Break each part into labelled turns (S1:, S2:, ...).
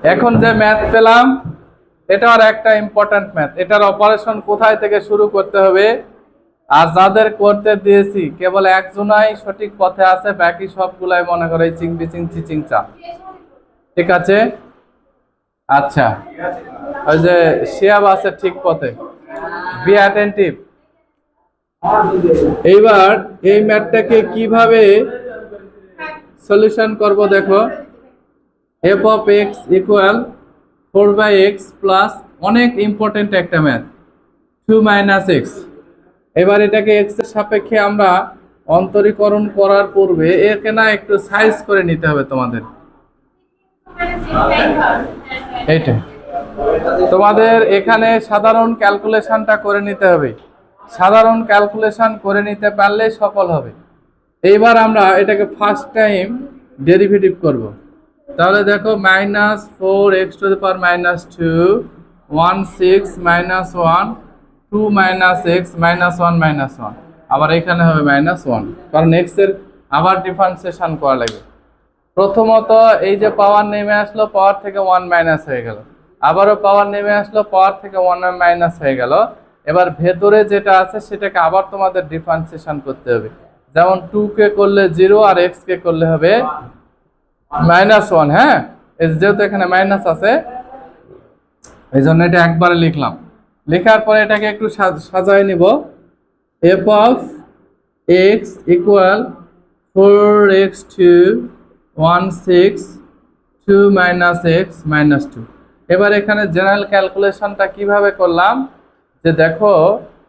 S1: এখন যে ম্যাথ পেলাম এটা আর একটা ইম্পর্ট্যান্ট ম্যাথ এটার অপারেশন কোথায় থেকে শুরু করতে হবে? আর যাদের করতে দিয়েছি, কেবল একজনাই সঠিক পথে আছে, বাকি সবগুলাই মনে করে চিং বিচিং চিচিং চা ঠিক আছে? আচ্ছা। ওই যে শিয়াব আছে ঠিক পথে। বি অ্যাটেন্টিভ এইবার এই ম্যাথটাকে কীভাবে সলিউশন করব দেখো। F of x equal four by x plus অনেক ইম্পর্টেন্ট একটা ম্যাথ টু মাইনাস এক্স এবার এটাকে এক্সের সাপেক্ষে আমরা অন্তরীকরণ করার পূর্বে একে না একটু সাইজ করে নিতে হবে তোমাদের। এইটা। তোমাদের এখানে সাধারণ ক্যালকুলেশনটা করে নিতে হবে। সাধারণ ক্যালকুলেশন করে নিতে পারলে সফল হবে। এইবার আমরা এটাকে ফার্স্ট টাইম ডেরিভেটিভ করব। তাহলে দেখো minus four x to the power minus two one six minus one two minus x minus one minus one আবার এখানে হবে মাইনাস ওয়ান কারণ এক্সের আবার ডিফারেন্সিয়েশন করা লাগে প্রথমত এই যে পাওয়ার নেমে আসলো পাওয়ার থেকে ওয়ান মাইনাস হয়ে গেল। আবারও পাওয়ার নেমে আসলো পাওয়ার থেকে ওয়ান মাইনাস হয়ে গেল। এবার ভেতরে যেটা আছে, সেটাকে আবার তোমাদের ডিফারেন্সিয়েশন করতে হবে। যেমন টু কে করলে জিরো আর এক্স কে করলে হবে মাইনাস ওয়ান হ্যাঁ? যেহেতু এখানে মাইনাস আছে এই জন্য এটা একবারে লিখলাম। লেখার পরে এটাকে একটু সাজ- সাজায় নিব। F of x equal four x two one six two minus x minus two এবার এখানে জেনারেল ক্যালকুলেশনটা কীভাবে করলাম? যে দেখো,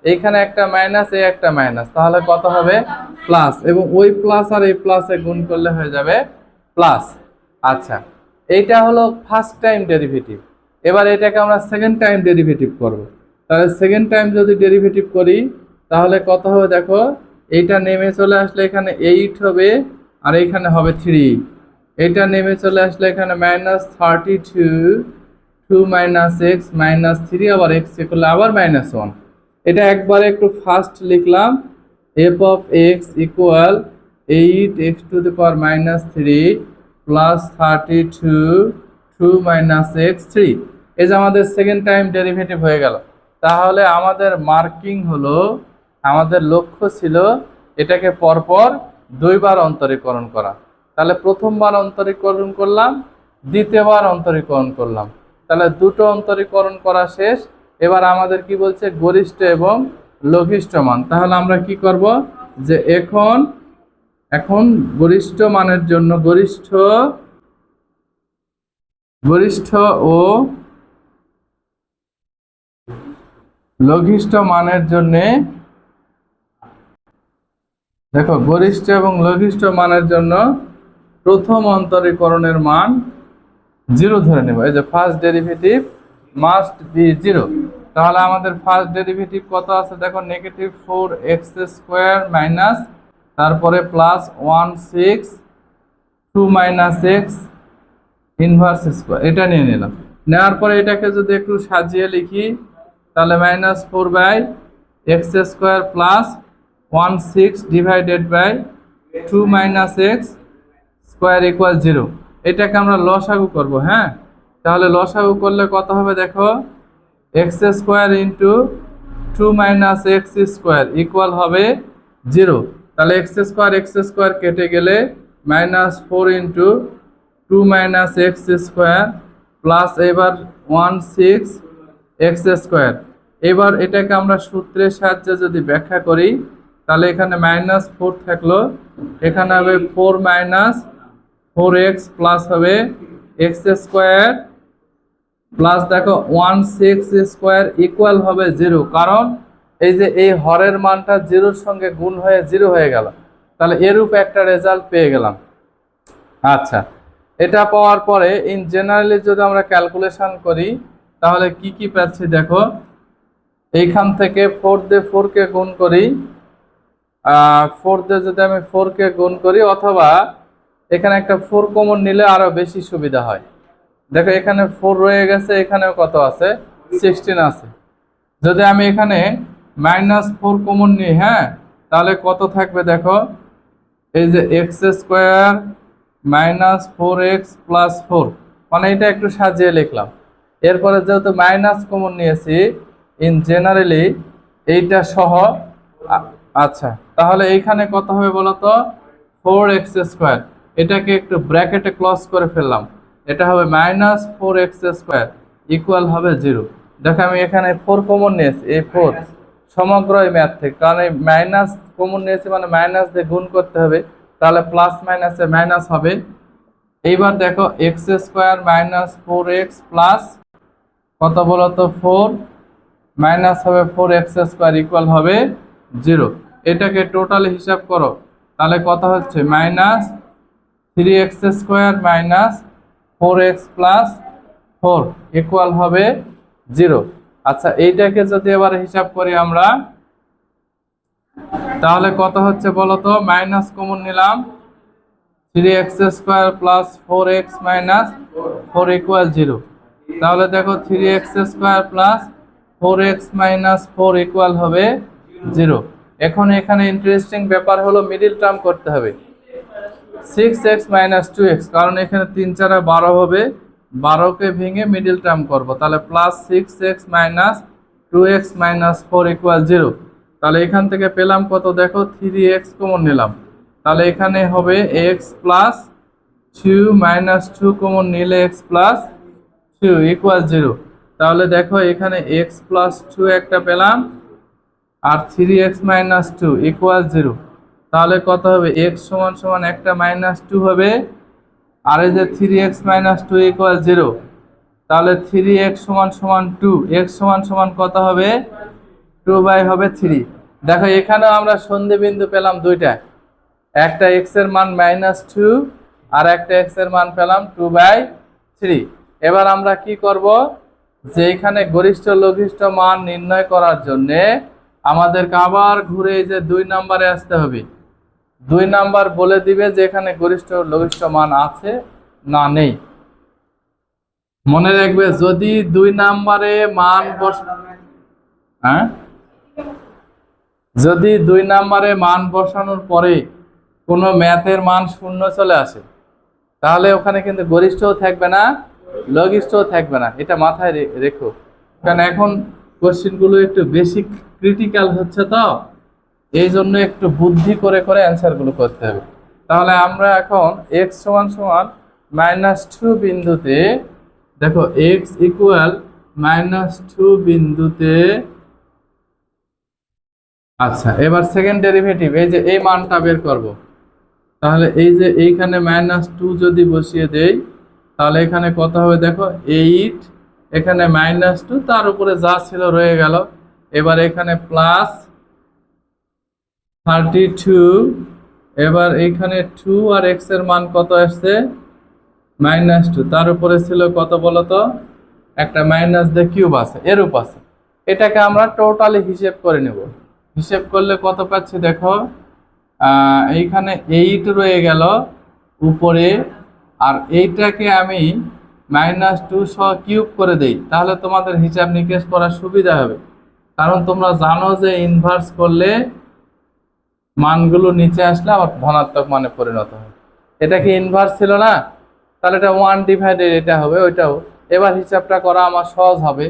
S1: এইখানে একটা মাইনাস এই একটা মাইনাস তাহলে কত হবে? প্লাস এবং ওই প্লাস আর এই প্লাসে গুণ করলে হয়ে যাবে প্লাস আচ্ছা এইটা হলো ফার্স্ট টাইম ডেরিভেটিভ এবার এটাকে আমরা সেকেন্ড টাইম ডেরিভেটিভ করব। তাহলে সেকেন্ড টাইম যদি ডেরিভেটিভ করি, তাহলে কত হবে দেখো? এইটা নেমে চলে আসলে এখানে এইট হবে, আর এইখানে হবে থ্রি এইটা নেমে চলে আসলে এখানে minus thirty two two minus x minus three আবার এক্স করলে আবার মাইনাস ওয়ান এটা একবারে একটু ফাস্ট লিখলাম f of x equal eight x to the power minus three plus thirty two two minus x three এই যে আমাদের সেকেন্ড টাইম ডেরিভেটিভ হয়ে গেল। তাহলে আমাদের মার্কিং হলো, আমাদের লক্ষ্য ছিল এটাকে পরপর দুইবার অন্তরীকরণ করা। তাহলে প্রথমবার অন্তরীকরণ করলাম, দ্বিতীয়বার অন্তরীকরণ করলাম। তাহলে দুটো অন্তরীকরণ করা শেষ। এবার আমাদের কি বলছে? গরিষ্ঠ এবং লঘিষ্ঠ মান। তাহলে আমরা কি করব? যে এখন এখন গরিষ্ঠ মানের জন্য গরিষ্ঠ গরিষ্ঠ ও লঘিষ্ঠ মানের জন্যে, দেখো, গরিষ্ঠ এবং লঘিষ্ঠ মানের জন্য প্রথম অন্তরীকরণের মান জিরো ধরে নেব। এই যে first derivative must be zero তাহলে আমাদের ফার্স্ট ডেরিভেটিভ কত আছে? দেখো negative four x square minus তারপরে plus one six two minus x inverse square এটা নিয়ে নিলাম। নেওয়ার পরে এটাকে যদি একটু সাজিয়ে লিখি, তাহলে minus four by x square plus one six divided by two minus x square equal zero এটাকে আমরা লসাগু করব হ্যাঁ? তাহলে লসাগু করলে কত হবে দেখো? X square into two minus x square equal হবে জিরো তাহলে এক্স স্কোয়ার এক্স স্কোয়ার কেটে গেলে minus four into two minus x square plus এবার ওয়ান সিক্স এক্স স্কোয়ার এবার এটাকে আমরা সূত্রের সাহায্যে যদি ব্যাখ্যা করি, তাহলে এখানে মাইনাস ফোর থাকল। এখানে হবে four minus four x plus হবে এক্স স্কোয়ার প্লাস দেখো ওয়ান সিক্স স্কোয়ার ইকুয়াল হবে জিরো কারণ এই যে এই হরের মানটা জিরোর সঙ্গে গুণ হয়ে জিরো হয়ে গেল, তাহলে এরূপ একটা রেজাল্ট পেয়ে গেলাম। আচ্ছা এটা পাওয়ার পরে ইন জেনারেলি যদি আমরা ক্যালকুলেশন করি, তাহলে কি কি পাচ্ছি দেখো? এইখান থেকে ফোর দিয়ে ফোরকে গুণ করি ফোর দিয়ে যদি আমি ফোরকে গুণ করি, অথবা এখানে একটা ফোর কমন নিলে আরও বেশি সুবিধা হয়। দেখো এখানে ফোর রয়ে গেছে, এখানেও কত আছে? সিক্সটিন আছে। যদি আমি এখানে মাইনাস ফোর কমন নিই হ্যাঁ? তাহলে কত থাকবে দেখো? এই যে x square minus four x plus four মানে এটা একটু সাজিয়ে লিখলাম। এরপরে যেহেতু মাইনাস কমন নিয়েছি ইন জেনারেলি এইটা সহ আচ্ছা তাহলে এইখানে কত হবে বলতো? ফোর এক্স স্কোয়ার, এটাকে একটু ব্র্যাকেটে ক্লজ করে ফেললাম। এটা হবে minus four x square equal হবে জিরো। দেখো আমি এখানে ফোর কমন নিয়েছি, এই ফোর সমগ্র এই ম্যাথ থেকে। কারণ এই মাইনাস কমন নিয়েছি মানে মাইনাস দিয়ে গুণ করতে হবে, তাহলে প্লাস মাইনাসে মাইনাস হবে। এইবার দেখো x square minus four x plus কত বলতো ফোর মাইনাস হবে ফোর এক্স স্কোয়ার ইকুয়াল হবে জিরো এটাকে টোটাল হিসাব করো, তাহলে কত হচ্ছে? Minus three x square minus four x plus four equal হবে জিরো আচ্ছা এইটাকে যদি এবার হিসাব করি আমরা, তাহলে কত হচ্ছে বলো তো মাইনাস কমন নিলাম। Three x square plus four x minus four equal zero. তাহলে দেখো, three x square plus four x minus four equal হবে জিরো। এখন এখানে ইন্টারেস্টিং ব্যাপার হলো মিডিল টার্ম করতে হবে। Six x minus two x, কারণ এখানে তিন চারে বারো হবে। বারোকে ভেঙে মিডিল টার্ম করব। তাহলে plus six x minus two x minus four equal zero তাহলে এখান থেকে পেলাম কত? দেখো থ্রি এক্স কমন নিলাম। তাহলে এখানে হবে x plus two minus two common নিলে x plus two equal zero তাহলে দেখো, এখানে এক্স প্লাস টু একটা পেলাম, আর three x minus two equal zero তাহলে কত হবে? এক্স সমান সমান একটা মাইনাস টু হবে আর এই যে three x minus two equal zero তাহলে থ্রি এক্স সমান সমান টু এক্স সমান সমান কত হবে? টু বাই হবে থ্রি দেখো, এখানেও আমরা সন্ধি বিন্দু পেলাম দুইটা। একটা এক্সের মান মাইনাস টু আর একটা এক্সের মান পেলাম টু বাই থ্রি এবার আমরা কি করব? যে এখানে গরিষ্ঠ লঘিষ্ঠ মান নির্ণয় করার জন্যে আমাদেরকে আবার ঘুরে যে দুই নাম্বারে আসতে হবে। দুই নাম্বার বলে দিবে যে এখানে গরিষ্ঠ লঘিষ্ঠ মান আছে না নেই। মনে রাখবে, যদি দুই নাম্বারে মান হ্যাঁ? যদি দুই নাম্বারে মান বসানোর পরে কোনো ম্যাথের মান শূন্য চলে আসে, তাহলে ওখানে কিন্তু গরিষ্ঠও থাকবে না, লঘিষ্ঠও থাকবে না। এটা মাথায় রেখো। কারণ এখন কোশ্চেনগুলো একটু বেশি ক্রিটিক্যাল হচ্ছে তো। এই জন্য একটু বুদ্ধি করে করে অ্যান্সারগুলো করতে হবে। তাহলে আমরা এখন এক্স সমান সমান মাইনাস টু বিন্দুতে, দেখো এক্স ইকুয়াল মাইনাস টু বিন্দুতে আচ্ছা এবার সেকেন্ড ডেরিভেটিভ এই যে এই মানটা বের করব। তাহলে এই যে এইখানে মাইনাস টু যদি বসিয়ে দেই, তাহলে এখানে কত হবে দেখো এইট এখানে মাইনাস টু তার উপরে যা ছিল রয়ে গেল। এবার এখানে প্লাস থার্টি টু, এবার এইখানে টু আর এক্সের মান কত আসছে? Minus two. তার উপরে ছিল কত বলতো একটা মাইনাস দিয়ে কিউব আছে, এরূপ আছে। এটাকে আমরা টোটালি হিসেব করে নেব। হিসেব করলে কত পাচ্ছি দেখো? এইখানে এইট রয়ে গেল উপরে, আর এইটাকে আমি মাইনাস টু সহ কিউব করে দেই, তাহলে তোমাদের হিসাব নিকেশ করার সুবিধা হবে। কারণ তোমরা জানো যে ইনভার্স করলে মানগুলো নিচে আসলে আবার ধনাত্মক মানে পরিণত হয় এটা কি ইনভার্স ছিল না? তাহলে এটা ওয়ান ডিভাইডেড এটা হবে, ওইটাও। এবার হিসাবটা করা আমার সহজ হবে।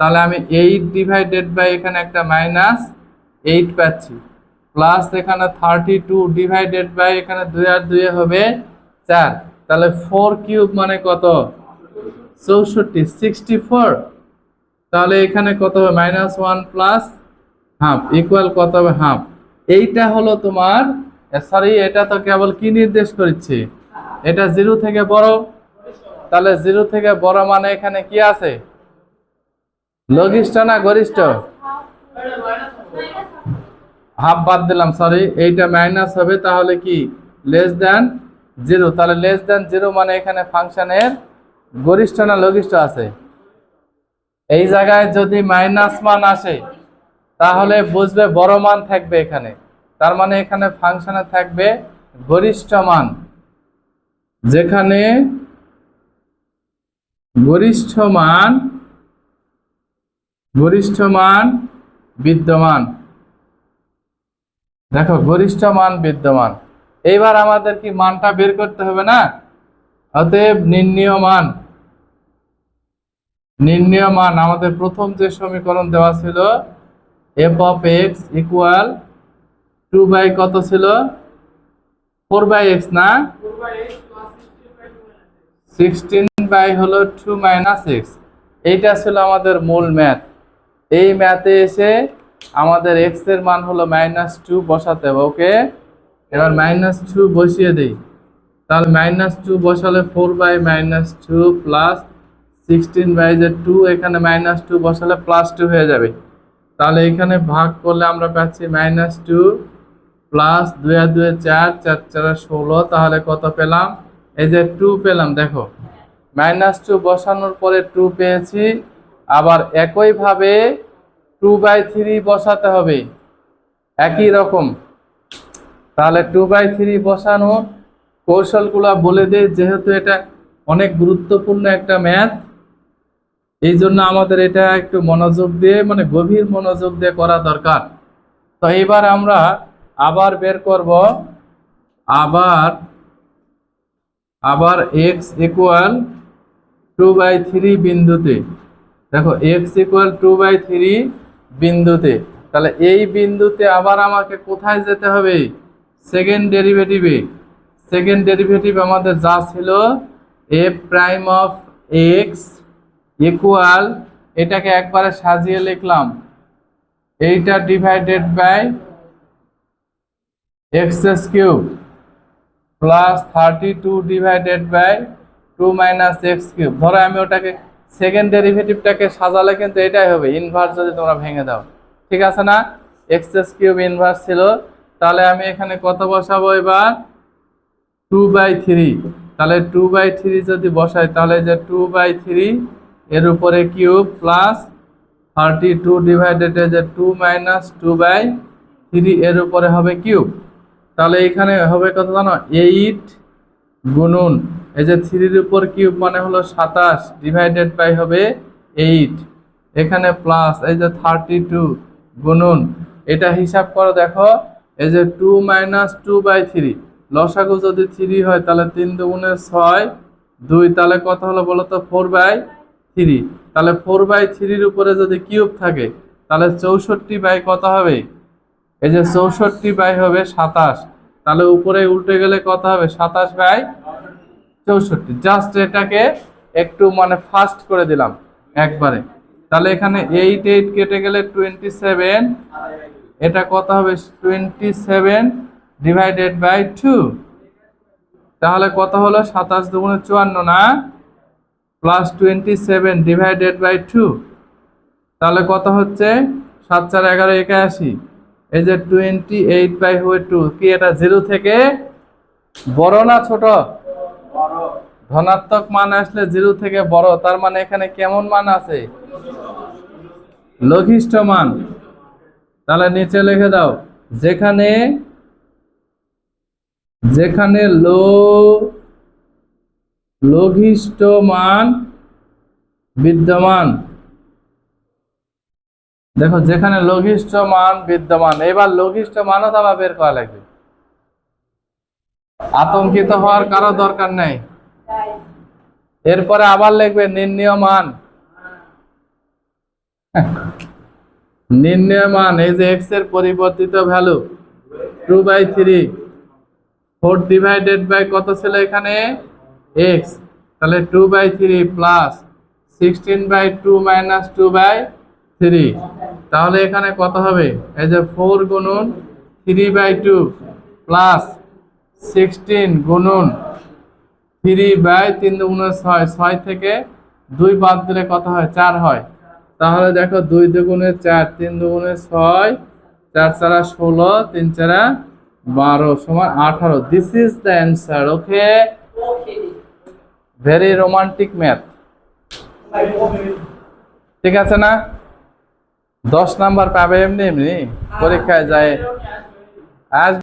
S1: তাহলে আমি এইট ডিভাইডেড বাই এখানে একটা মাইনাস এইট পাচ্ছি। প্লাস এখানে থার্টি টু ডিভাইডেড বাই এখানে দুই আর দুয়ে হবে চার। তাহলে ফোর কিউব মানে কত? চৌষট্টি সিক্সটি ফোর তাহলে এখানে কত হবে? Minus one plus half equal কত হবে? হাফ এইটা হলো তোমার সরি এটা তো কেবল কি নির্দেশ করছে এটা জিরো থেকে বড়। তাহলে জিরো থেকে বড় মানে এখানে কি আছে? লঘিষ্ঠ না গরিষ্ঠ? হাফ বাদ দিলাম সরি এইটা মাইনাস হবে, তাহলে কি? লেস দেন জিরো তাহলে লেস দেন জিরো মানে এখানে ফাংশনের গরিষ্ঠ না লঘিষ্ঠ আছে? এই জায়গায় যদি মাইনাস মান আসে তাহলে বুঝবে বড় মান থাকবে এখানে। তার মানে এখানে ফাংশনে থাকবে গরিষ্ঠ মান। যেখানে গরিষ্ঠ মান গরিষ্ঠ মান বিদ্যমান। দেখো গরিষ্ঠ মান বিদ্যমান। এইবার আমাদের কি মানটা বের করতে হবে না? অতএব নির্ণীয় মান। নির্ণয় মান, আমাদের প্রথম যে সমীকরণ দেওয়া ছিল f of x equal to by কত ছিল? ফোর বাই এক্স না? সিক্সটিন বাই হলো টু মাইনাস এক্স এইটা ছিল আমাদের মূল ম্যাথ এই ম্যাথে এসে আমাদের এক্সের মান হলো মাইনাস টু বসাতে হবে ওকে এবার মাইনাস টু বসিয়ে দিই। তাহলে মাইনাস টু বসালে four by minus two plus sixteen by যে টু এখানে মাইনাস টু বসালে প্লাস টু হয়ে যাবে। তাহলে এখানে ভাগ করলে আমরা পাচ্ছি মাইনাস টু প্লাস দুই আর দুই চার চার চার ষোলো, তাহলে কত পেলাম? এই যে টু পেলাম, দেখো। মাইনাস টু বসানোর পরে টু পেয়েছি, আবার একইভাবে টু বাই থ্রি বসাতে হবে। একই রকম। তাহলে টু বাই থ্রি বসানো কৌশলগুলো বলে দেয় যেহেতু এটা অনেক গুরুত্বপূর্ণ একটা ম্যাথ এই জন্য আমাদের এটা একটু মনোযোগ দিয়ে মানে গভীর মনোযোগ দিয়ে করা দরকার। তো এবার আমরা আবার বের করব। আবার আবার x equal two by three বিন্দুতে। দেখো x equal two by three বিন্দুতে। তাহলে এই বিন্দুতে আবার আমাকে কোথায় যেতে হবে? সেকেন্ড ডেরিভেটিভে সেকেন্ড ডেরিভেটিভ আমাদের যা ছিল এ প্রাইম অফ এক্স ইকুয়াল এটাকে একবারে সাজিয়ে লিখলাম। এইটা divided by x cube plus thirty two divided by two minus x cube ধরো আমি ওটাকে সেকেন্ড ডেরিভেটিভটাকে সাজালে কিন্তু এটাই হবে ইনভার্স যদি তোমরা ভেঙে দাও। ঠিক আছে না? এক্স কিউব ইনভার্স ছিল। তাহলে আমি এখানে কত বসাবো এবার? টু বাই থ্রি তাহলে টু বাই থ্রি যদি বসাই, তাহলে যে টু বাই থ্রি এর উপরে cube plus thirty two divided যে two minus two by three, এর উপরে হবে কিউব। তাহলে এখানে হবে কত জানো? এইট গুনুন এই যে থ্রির উপর কিউব মানে হলো সাতাশ, ডিভাইডেড বাই হবে এইট। এখানে প্লাস, এই যে থার্টি টু গুনুন এটা হিসাব করো দেখো, এই যে two minus two by three. লসাগু যদি থ্রি হয়, তাহলে তিন দুগুণে ছয়, দুই, তাহলে কত হলো বলো তো ফোর বাই থ্রি তাহলে ফোর বাই থ্রির উপরে যদি কিউব থাকে, তাহলে চৌষট্টি বাই কত হবে? এই যে চৌষট্টি বাই হবে সাতাশ। তাহলে উপরে উল্টে গেলে কত হবে? সাতাশ বাই চৌষট্টি। জাস্ট এটাকে একটু মানে ফাস্ট করে দিলাম একবারে। তাহলে এখানে এইট এইট কেটে গেলে টোয়েন্টি সেভেন এটা কত হবে? Twenty seven divided by two তাহলে কত হলো? সাতাশ দুগুণে চুয়ান্ন, না? Plus twenty seven divided by two তাহলে কত হচ্ছে? সাত চার এগারো একাশি। এই যে টোয়েন্টি এইট বাই হয়ে টু কি এটা জিরো থেকে বড় না ছোট? ধনাত্মক মান আসলে জিরো থেকে বড়, তার মানে এখানে কেমন মান আছে? লঘিষ্ঠ মান। তাহলে নিচে লিখে দাও, যেখানে যেখানে লো লঘিষ্ঠ মান বিদ্যমান। দেখো, যেখানে লঘিষ্ঠ মান বিদ্যমান, এবার লঘিষ্ঠ মানও তো বের করা লাগবে। আতঙ্কিত হওয়ার কারও দরকার নেই। এরপরে আবার লিখবে নির্ণয় মান নির্ণয় মান এই যে এক্সের পরিবর্তিত value two by three four divided by কত ছিল এখানে? এক্স তাহলে two by three plus sixteen by two minus two by three তাহলে এখানে কত হবে? এই যে four গুনুন three by two plus sixteen গুনুন three by তিন দুগুণে ছয় ছয় থেকে দুই বাদ দিলে কত হয়? চার হয়। তাহলে দেখো দুই দুগুণে চার, তিন দুগুণে ছয়, চার চারা ষোলো, তিন চারা বারো, সমান আঠারো। This is the answer okay very romantic math ঠিক আছে না? দশ নাম্বার পাবে এমনি এমনি পরীক্ষায় যায়। আজ